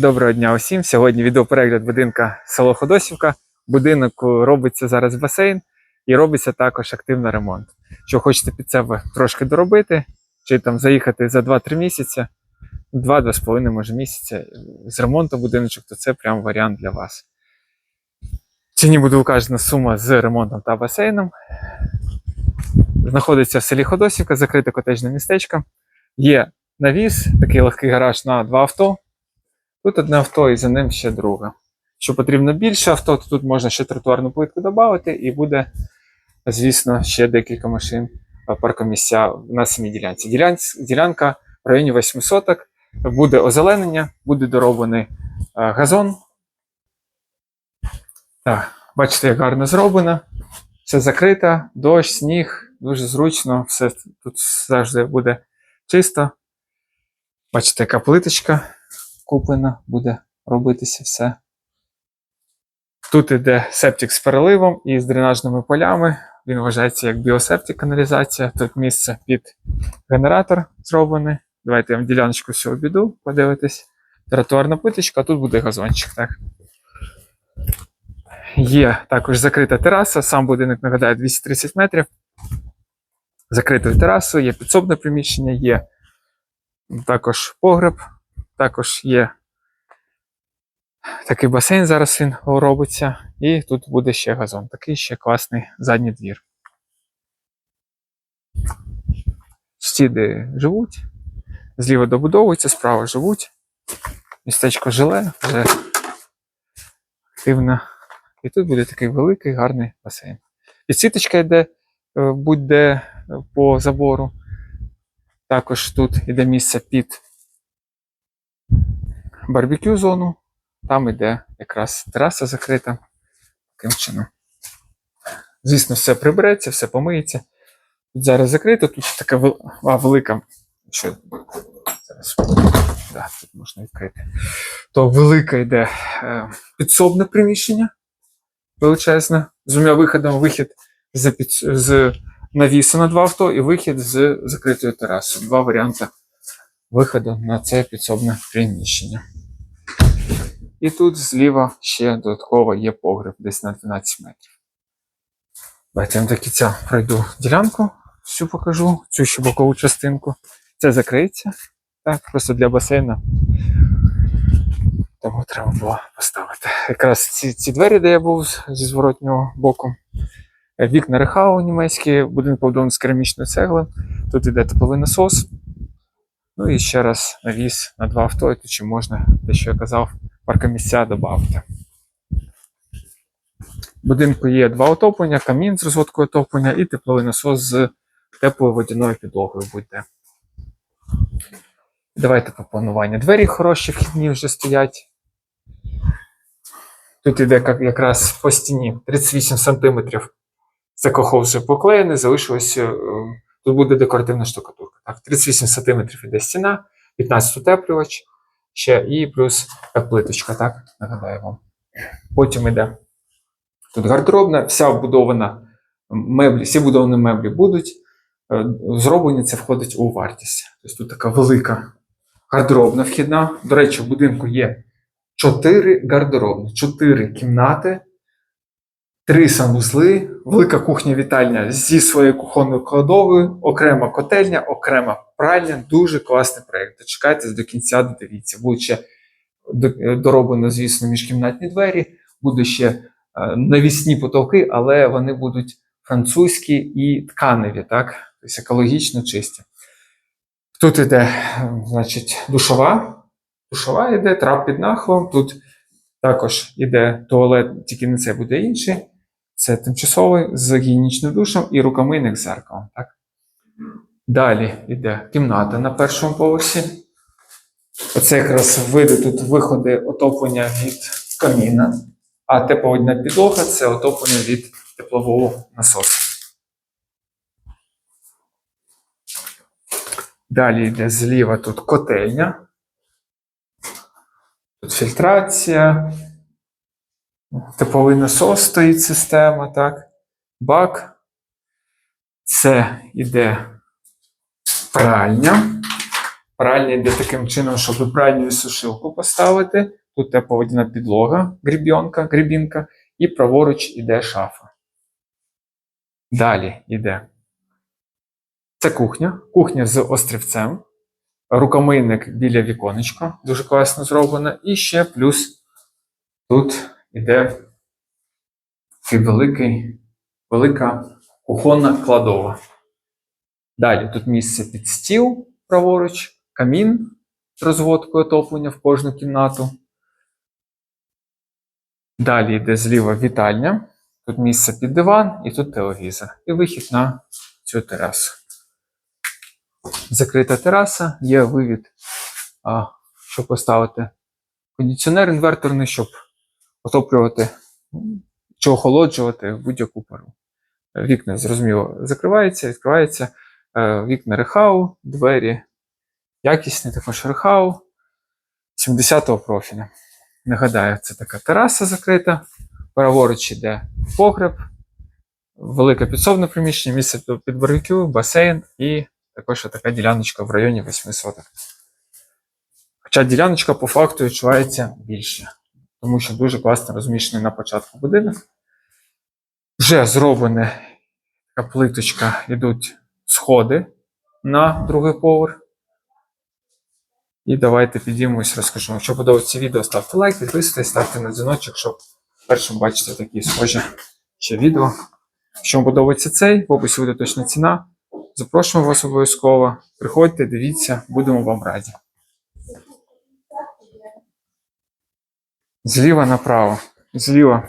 Доброго дня усім. Сьогодні відеоперегляд будинка село Ходосівка. Будинок робиться зараз басейн і робиться також активно ремонт. Що хочете під себе трошки доробити, чи там заїхати за 2-3 місяці, 2-2,5 може місяця з ремонту будиночок, то це прям варіант для вас. Ціні буде указана сума з ремонтом та басейном. Знаходиться в селі Ходосівка, закрите котежне містечко. Є навіс, такий легкий гараж на два авто. Тут одне авто і за ним ще друге. Якщо потрібно більше авто, то тут можна ще тротуарну плитку додати, і буде, звісно, ще декілька машин е, паркомісця на самій ділянці. Ділянці- Ділянка в районі 8 соток, буде озеленення, буде дороблений е, газон. Так, бачите, як гарно зроблено. Все закрито, дощ, сніг, дуже зручно, все тут завжди буде чисто. Бачите, яка плиточка куплена, буде робитися все. Тут іде септик з переливом і з дренажними полями. Він вважається як біосептик каналізація. Тут місце під генератор зроблене. Давайте я вам діляночку всю обіду, подивитись. Тротуарна плиточка, а тут буде газончик. Так. Є також закрита тераса, сам будинок нагадаю 230 метрів. Закритою терасою, є підсобне приміщення, є також погреб, також є такий басейн, зараз він робиться, і тут буде ще газон. Такий ще класний задній двір. Сусіди живуть, зліва добудовуються, справа живуть. Містечко жиле, вже активно. І тут буде такий великий гарний басейн. Підсвіточка йде е, будь-де е, по забору. Також тут іде місце під барбекю зону. Там іде якраз тераса закрита. Таким чином. Звісно, все прибереться, все помиється. Тут зараз закрито, тут така вел- а, велика. Що? Зараз. Да, тут можна відкрити. То велике йде е, підсобне приміщення. Величезне. З двома виходами вихід з, під, з навісу на два авто і вихід з закритою терасою. Два варіанти виходу на це підсобне приміщення. І тут зліва ще додатково є погреб десь на 12 метрів. Давайте я до кінця пройду ділянку, всю покажу, цю ще бокову частинку. Це закриється. Так, просто для басейну. Тому треба було поставити. Якраз ці, ці двері, де я був зі зворотнього боку. Е, Вікна рехау німецькі, будинок побудований з керамічної цегли. Тут іде тепловий насос. Ну і ще раз навіс на два авто, і ще можна, те, що я казав, паркомісця додати. В будинку є два отоплення, камін з розводкою отоплення і тепловий насос з теплою водяною підлогою буде. Давайте по плануванню. Двері хороші, вхідні вже стоять. Тут іде якраз по стіні 38 см. Це кохов вже поклеєний, залишилося. е, Тут буде декоративна штукатурка. Так, 38 см іде стіна, 15 утеплювач, ще і плюс плиточка, так, нагадаю вам. Потім іде тут гардеробна, вся вбудована меблі, всі вбудовані меблі будуть. е, Зроблені це входить у вартість. Тобто тут така велика гардеробна вхідна. До речі, в будинку є 4 гардеробні, 4 кімнати, 3 санвузли, велика кухня-вітальня зі своєю кухонною кладовою, окрема котельня, окрема пральня. Дуже класний проєкт. Дочекайтесь до кінця, додивіться. Буде ще до- дороблено, звісно, міжкімнатні двері, буде ще е, навісні потолки, але вони будуть французькі і тканеві, так? Тобто екологічно чисті. Тут іде, е, значить, душова. Душова йде, трап під нахилом. Тут також іде туалет, тільки не це буде інший. Це тимчасовий з гігієнічним душем і рукомийник з зеркалом. Так? Далі йде кімната на першому поверсі. Оце якраз види тут виходи отоплення від каміна, а тепловодна підлога це отоплення від теплового насосу. Далі йде зліва тут котельня. Тут фільтрація, тепловий насос стоїть система, так? Бак. Це іде пральня. Пральня йде таким чином, щоб пральню і сушилку поставити. Тут тепловодяна підлога, грібінка, грібінка, і праворуч іде шафа. Далі йде. Це кухня. Кухня з острівцем. Рукомийник біля віконечка. Дуже класно зроблено. І ще плюс тут іде великий, велика кухонна кладова. Далі тут місце під стіл праворуч, камін з розводкою отоплення в кожну кімнату. Далі йде зліва вітальня. Тут місце під диван і тут телевізор. І вихід на цю терасу. Закрита тераса, є вивід, а, щоб поставити кондиціонер інверторний, щоб отоплювати чи охолоджувати будь-яку пору. Вікна, зрозуміло, закриваються, відкриваються. Е, Вікна рехау, двері якісні, також рехау 70-го профіля. Нагадаю, це така тераса закрита. Праворуч іде погреб, велике підсобне приміщення, місце під барбекю, басейн і також така діляночка в районі 8 соток. Хоча діляночка по факту відчувається більше, тому що дуже класно розміщений на початку будинок. Вже зроблена така плиточка, йдуть сходи на другий поверх. І давайте підіймемось, розкажу. Якщо подобається відео, ставте лайк, підписуйтесь, ставте на дзвіночок, щоб першим бачити такі схожі ще відео. Якщо вам подобається цей, в описі буде точна ціна. Запрошуємо вас обов'язково. Приходьте, дивіться, будемо вам раді. Зліва направо. Зліва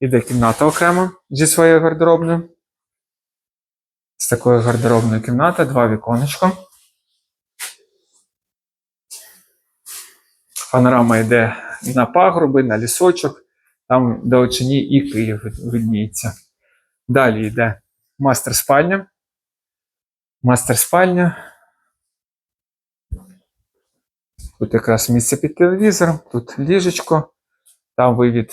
іде кімната окремо зі своєю гардеробною. З такою гардеробною кімната, два віконечка. Панорама йде на пагорби, на лісочок, там в далечині і Київ видніється. Далі йде мастер спальня. Мастер спальня. Тут якраз місце під телевізором, тут ліжечко, там вивід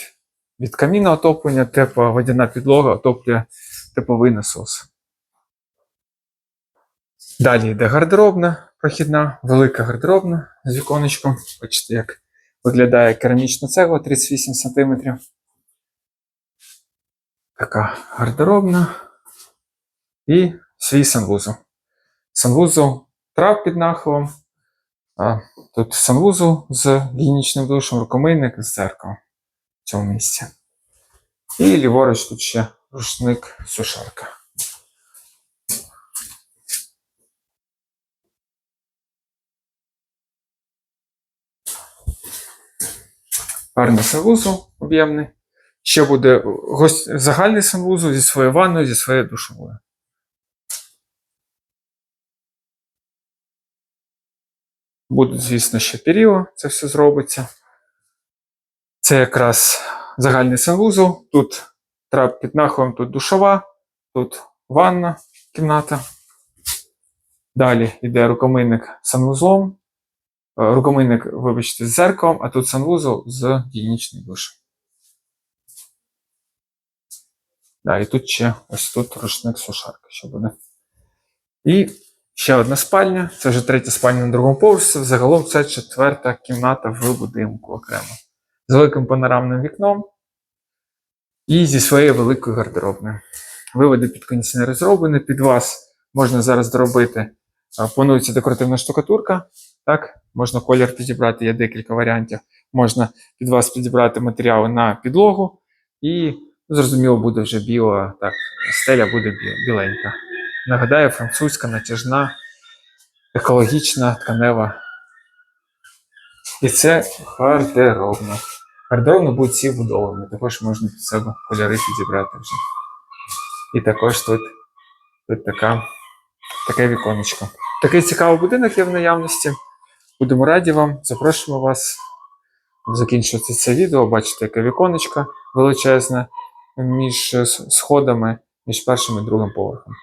від каміна отоплення, тепла водяна підлога отоплює тепловий насос. Далі йде гардеробна прохідна, велика гардеробна з віконечком. Бачите, як виглядає керамічна цегла 38 см. Така гардеробна. І свій санвузол. Санвузол трав під нахилом. А тут санвузол з гігієнічним душем, рукомийник з дзеркалом в цьому місці. І ліворуч тут ще рушник сушарка. Гарний санвузол об'ємний. Ще буде гость... загальний санвузол зі своєю ванною, зі своєю душовою. Будуть, звісно, ще періо, це все зробиться. Це якраз загальний санвузол. Тут трап під нахилом, тут душова, тут ванна кімната. Далі йде рукомийник санвузлом. Е, Рукомийник, вибачте, з зеркалом, а тут санвузол з гігієнічним душем. Да, і тут ще ось тут рушник сушарка ще буде. І ще одна спальня. Це вже третя спальня на другому поверсі. Загалом це четверта кімната в будинку окремо. З великим панорамним вікном і зі своєю великою гардеробною. Виводи під кондиціонери зроблені. Під вас можна зараз доробити. а, Планується декоративна штукатурка. Так, можна колір підібрати, є декілька варіантів. Можна під вас підібрати матеріали на підлогу, і зрозуміло буде вже біла, так, стеля буде біленька. Нагадаю, французька, натяжна, екологічна, тканева. І це гардеробна. Гардеробна будуть всі вбудовані, також можна під себе кольори підібрати вже. І також тут, тут така, таке віконечко. Такий цікавий будинок є в наявності. Будемо раді вам, запрошуємо вас. Закінчується це відео. Бачите, яке віконечко величезне між сходами, між першим і другим поверхом.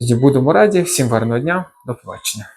Тоді будемо раді. Всім гарного дня, до побачення.